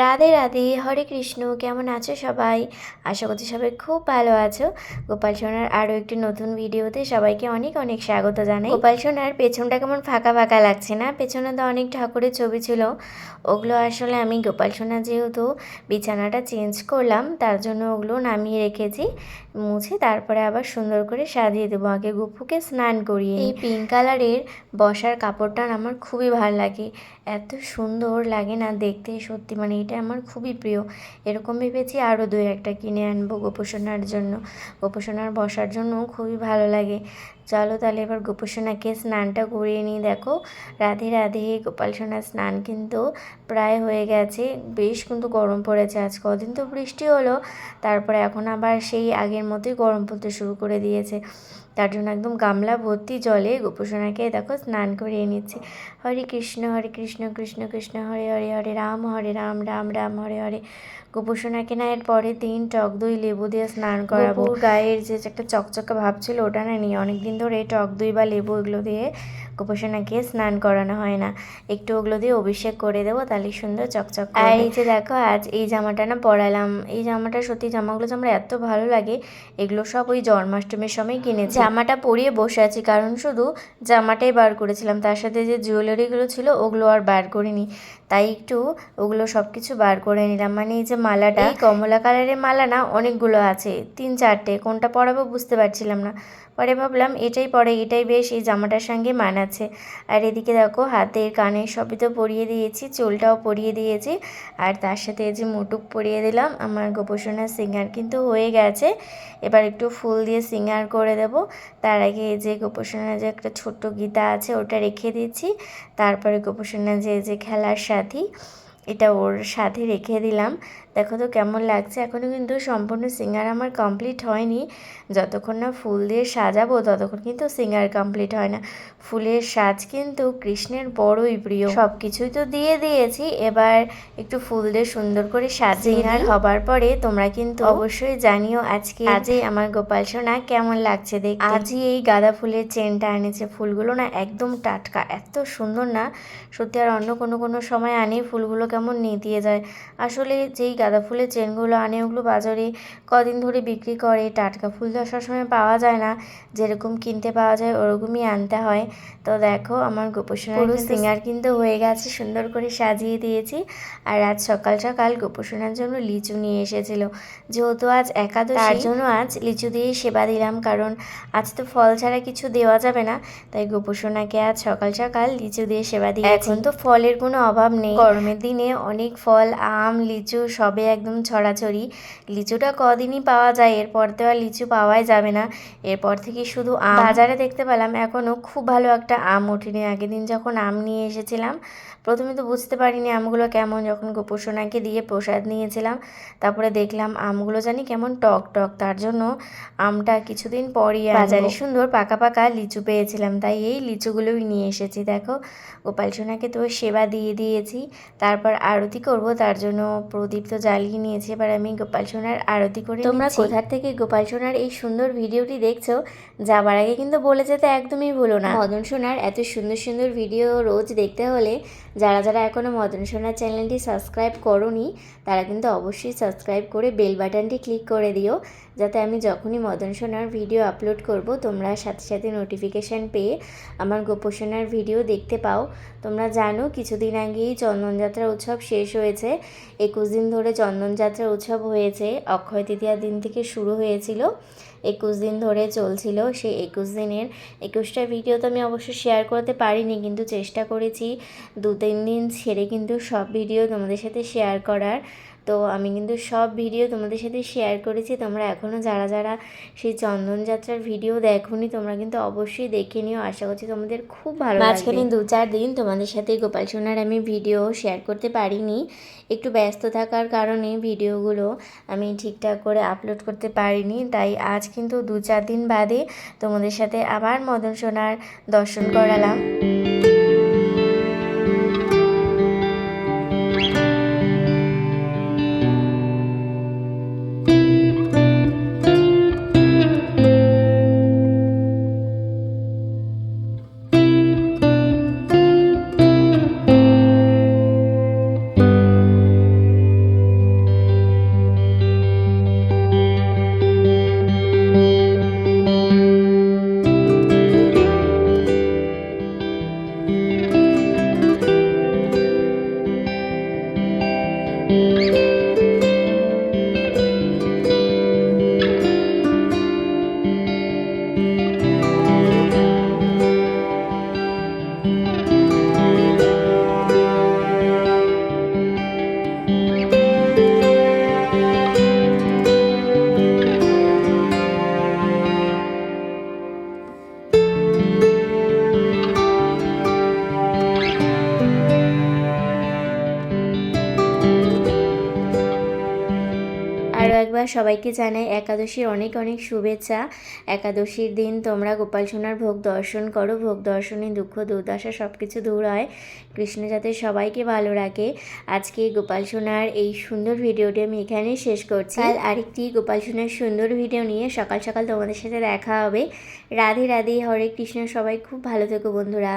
রাধে রাধে, হরে কৃষ্ণ, কেমন আছো সবাই? আশা করছি সবাই খুব ভালো আছো। গোপাল সোনার আরও একটি নতুন ভিডিওতে সবাইকে অনেক অনেক স্বাগত জানাই। গোপাল সোনার পেছনটা কেমন ফাঁকা ফাঁকা লাগছে না? পেছনে তো অনেক ঠাকুরের ছবি ছিল। ওগুলো আসলে আমি গোপাল সোনা যেহেতু বিছানাটা চেঞ্জ করলাম, তার জন্য ওগুলো নামিয়ে রেখেছি, মুছে তারপরে আবার সুন্দর করে সাজিয়ে দেবো। আগে গুপুকে স্নান করিয়ে এই পিঙ্ক কালারের বসার কাপড়টা আমার খুবই ভালো লাগে। এত সুন্দর লাগে না দেখতে, সত্যি মানে এটা আমার খুবই প্রিয়। এরকম ভেবেছি আরও দু একটা কিনে আনব গোপোষণার জন্য। গোপোষণার বসার জন্য খুবই ভালো লাগে। চলো তাহলে এবার গোপোষণাকে স্নানটা করিয়ে নিই, দেখো। রাধে রাধে, গোপাল সোনার স্নান কিন্তু প্রায় হয়ে গেছে। বেশ কিন্তু গরম পড়েছে আজ, কদিন তো বৃষ্টি হলো। তারপরে এখন আবার সেই আগের মতোই গরম পড়তে শুরু করে দিয়েছে। তার জন্য একদম গামলা ভর্তি জলে গোপোষণাকে দেখো স্নান করিয়ে নিচ্ছে। হরে কৃষ্ণ হরে কৃষ্ণ কৃষ্ণ কৃষ্ণ হরে হরে হরে রাম হরে রাম রাম রাম হরে হরে। গোপোষণাকে না এর পরের দিন টক দই লেবু দিয়ে স্নান করাবো। গায়ের যে একটা চকচকে ভাব ছিল ওটা না নিয়ে অনেকদিন ধরে টক দই বা লেবু এগুলো দিয়ে গোপোষণাকে স্নান করানো হয় না। একটু ওগুলো দিয়ে অভিষেক করে দেবো তাহলে সুন্দর চকচক আর এই যে দেখো আজ এই জামাটা না পরালাম। এই জামাটা সত্যি জামাগুলো যে আমার এত ভালো লাগে এগুলো সব ওই জন্মাষ্টমীর সময় কিনেছি। জামাটা পরিয়ে বসে আছি কারণ শুধু জামাটাই বার করেছিলাম। তার সাথে যে জুয়েলারিগুলো ছিল ওগুলো আর বার করিনি। তাই একটু ওগুলো সব কিছু বার করে নিলাম। মানে এই যে মালাটা এই কমলা কালারের মালা না অনেকগুলো আছে। তিন চারটে কোনটা পরাবো বুঝতে পারছিলাম না। পরে ভাবলাম, এটাই পরে, এটাই বেশ, এই জামাটার সঙ্গে মানাচ্ছে। আর এদিকে দেখো, হাতের কানে সবই তো পরিয়ে দিয়েছি, চুলটাও পরিয়ে দিয়েছি। আর তার সাথে এই যে মুটুক পরিয়ে দিলাম, আমার গোপোষণার সিঙ্গার কিন্তু হয়ে গেছে। এবার একটু ফুল দিয়ে সিঙ্গার করে দেব। তার আগে এই যে গোপোষণার যে একটা ছোট্ট গীতা আছে, ওটা রেখে দিচ্ছি। তারপরে গোপোষণার যে যে খেলার সাথী, এটা ওর সাথে রেখে দিলাম। দেখো তো কেমন লাগছে। এখনও কিন্তু সম্পূর্ণ সিঙ্গার আমার কমপ্লিট হয়নি। যতক্ষণ না ফুল দিয়ে সাজাবো ততক্ষণ কিন্তু সিঙ্গার কমপ্লিট হয় না। ফুলের সাজ কিন্তু কৃষ্ণের বড়ই প্রিয়। সব কিছুই তো দিয়ে দিয়েছি। এবার একটু ফুল দিয়ে সুন্দর করে সাজিয়ে আর হবার পরে তোমরা কিন্তু অবশ্যই জানিও আজকে আজই আমার গোপাল সোনা কেমন লাগছে দেখ আজই এই গাঁদা ফুলের চেনটা আনেছে ফুলগুলো না একদম টাটকা এত সুন্দর না। সত্যি আর অন্য কোনো কোনো সময় আনি ফুলগুলো কেমন নিয়ে দিয়ে যায়। আসলে যেই গাঁদা ফুলের চেনগুলো আনে ওগুলো বাজারে কদিন ধরে বিক্রি করে। টাটকা ফুল তো সবসময় পাওয়া যায় না। যেরকম কিনতে পাওয়া যায় ওরকমই আনতে হয়। তো দেখো আমার গোপোষণার সিঙ্গার কিন্তু হয়ে গেছে সুন্দর করে সাজিয়ে দিয়েছি। আর আজ সকাল সকাল গোপোষণার জন্য লিচু নিয়ে এসেছিল। যেহেতু আজ একাদশী তার জন্য আজ লিচু দিয়ে সেবা দিলাম কারণ আজ তো ফল ছাড়া কিছু দেওয়া যাবে না। তাই গোপোষণাকে আজ সকাল সকাল লিচু দিয়ে সেবা দিয়ে এখন তো ফলের কোনো অভাব নেই। গরমের দিনে অনেক ফল আম লিচু সবে একদম ছড়াছড়ি। লিচুটা কদিনই পাওয়া যায়, এরপর তো আর লিচু পাওয়াই যাবে না। এরপর থেকে শুধু আম। বাজারে দেখতে পেলাম এখনও খুব ভালো একটা আম ওঠেনি। আগের দিন যখন আম নিয়ে এসেছিলাম, প্রথমে তো বুঝতে পারিনি আমগুলো কেমন। যখন গোপোষণাকে দিয়ে প্রসাদ নিয়েছিলাম, তারপরে দেখলাম আমগুলো জানি কেমন টক টক। তার জন্য আমটা কিছুদিন পরই বাজারে সুন্দর পাকা পাকা লিচু পেয়েছিলাম, তাই এই লিচুগুলোই নিয়ে এসেছি। দেখো, গোপাল সোনাকে তো সেবা দিয়ে দিয়েছি, তারপর আরতি করব, তার জন্য প্রদীপ তো জ্বালিয়ে নিয়েছি এবার আমি গোপাল সোনার আরতি করে তোমরা কোথার থেকে গোপাল সোনার এই সুন্দর ভিডিওটি দেখছ যাবার আগে কিন্তু বলে যেতে একদমই ভুলো না। মদন সোনার এত সুন্দর সুন্দর ভিডিও রোজ দেখতে হলে যারা যারা এখনও মদন সোনার চ্যানেলটি সাবস্ক্রাইব করনি তারা কিন্তু অবশ্যই সাবস্ক্রাইব করে বেল বাটনটি ক্লিক করে দিও। যাতে আমি যখনই মদন সোনার ভিডিও আপলোড করব, তোমরা সাথে সাথে নোটিফিকেশান পেয়ে আমার গোপোষণার ভিডিও দেখতে পাও। তোমরা জানো, কিছুদিন আগেই চন্দনযাত্রা উৎসব শেষ হয়েছে। একুশ দিন ধরে চন্দনযাত্রা উৎসব হয়েছে। অক্ষয় তৃতীয়ার দিন থেকে শুরু হয়েছিল। একুশ দিন ধরে চলছিল। সেই একুশ দিনের একুশটা ভিডিও তো আমি অবশ্য শেয়ার করতে পারিনি, কিন্তু চেষ্টা করেছি। দু তিন দিন ছেড়ে কিন্তু সব ভিডিও তোমাদের সাথে শেয়ার করার। তো আমি কিন্তু সব ভিডিও তোমাদের সাথে শেয়ার করেছি। তোমরা এখনও যারা যারা সেই চন্দনযাত্রার ভিডিও দেখোনি তোমরা কিন্তু অবশ্যই দেখে নিও। আশা করছি তোমাদের খুব ভালো মাঝখানে দু চার দিন তোমাদের সাথে গোপাল সোনার আমি ভিডিও শেয়ার করতে পারিনি। একটু ব্যস্ত থাকার কারণে ভিডিওগুলো আমি ঠিকঠাক করে আপলোড করতে পারিনি। তাই আজ কিন্তু দু চার দিন বাদে তোমাদের সাথে আবার মদন সোনার দর্শন করালাম। আরও একবার সবাইকে জানাই একাদশীর অনেক অনেক শুভেচ্ছা। একাদশীর দিন তোমরা গোপাল সোনার ভোগ দর্শন করো। ভোগ দর্শনে দুঃখ দুর্দশা সব কিছু দূর হয়। কৃষ্ণ যাতে সবাইকে ভালো রাখে। আজকে গোপাল সোনার এই সুন্দর ভিডিওটি আমি এখানেই শেষ করছি। কাল আরেকটি গোপাল সোনার সুন্দর ভিডিও নিয়ে সকাল সকাল তোমাদের সাথে দেখা হবে। রাধে রাধে হরে কৃষ্ণ সবাই খুব ভালো থেকো বন্ধুরা।